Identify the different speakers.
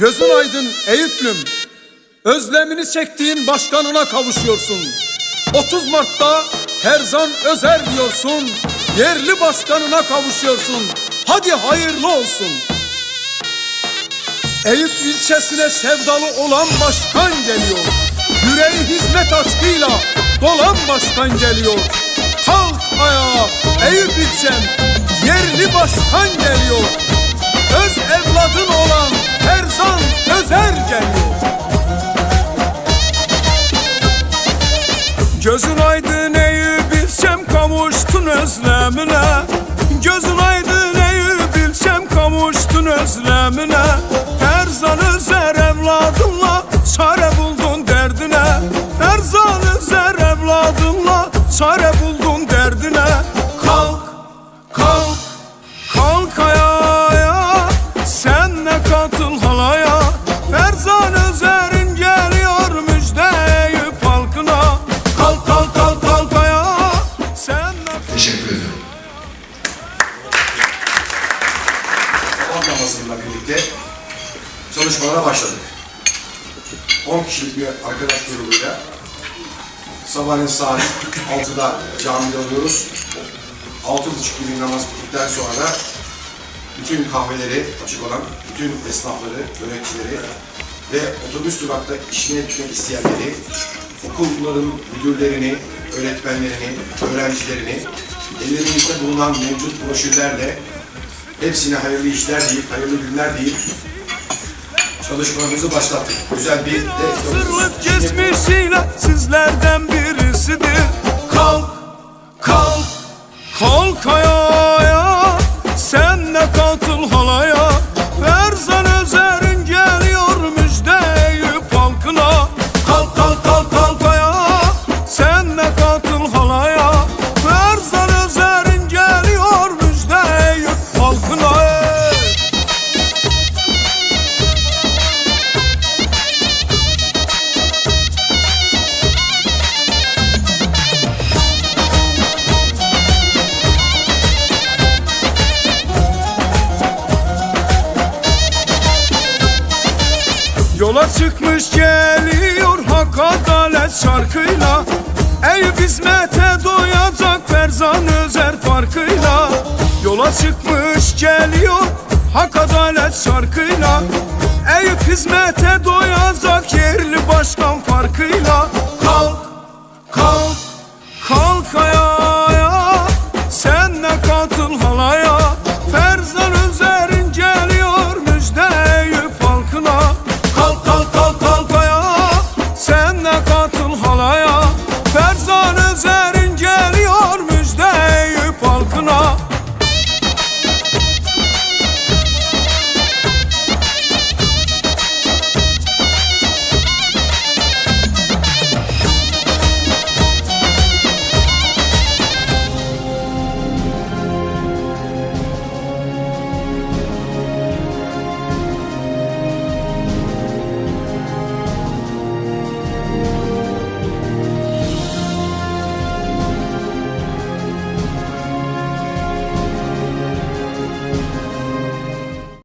Speaker 1: Gözün aydın Eyüplüm. Özlemini çektiğin başkanına kavuşuyorsun. 30 Mart'ta Ferzan Özer diyorsun. Yerli başkanına kavuşuyorsun. Hadi hayırlı olsun. Eyüp ilçesine sevdalı olan başkan geliyor. Yüreği hizmet aşkıyla dolan başkan geliyor. Kalk ayağa Eyüp ilçem, yerli başkan geliyor. Öz evladın olan Ferzan Özer geliyor. Gözün aydın Eyüp ilçem kavuştun özlemine. Gözün aydın Eyüp ilçem kavuştun özlemine. Ferzan Özer evladınla çare buldun derdine. Ferzan Özer evladınla çare buldun derdine
Speaker 2: birlikte çalışmalara başladık. 10 kişilik bir arkadaş grubuyla sabahleyin saat 6'da camide oluyoruz. 6.30 gibi namaz bittikten sonra bütün kahveleri açık olan, bütün esnafları, yöneticileri ve otobüs durakta işine gitmek isteyenleri, okulların müdürlerini, öğretmenlerini, öğrencilerini, ellerimizde bulunan mevcut broşürlerle hepsine hayırlı işler deyip, hayırlı günler deyip çalışmalarımızı başlattık. Güzel bir de
Speaker 1: Sırlık geçmişiyle sizlerden birisidir. Kalk, kalk, kalk ayağa. Sen ne katıl halaya. Ferzan Özer'in Yola çıkmış geliyor hak adalet şarkıyla. Eyüp hizmete doyacak Ferzan Özer farkıyla. Yola çıkmış geliyor hak adalet şarkıyla. Eyüp hizmete doyacak yüzden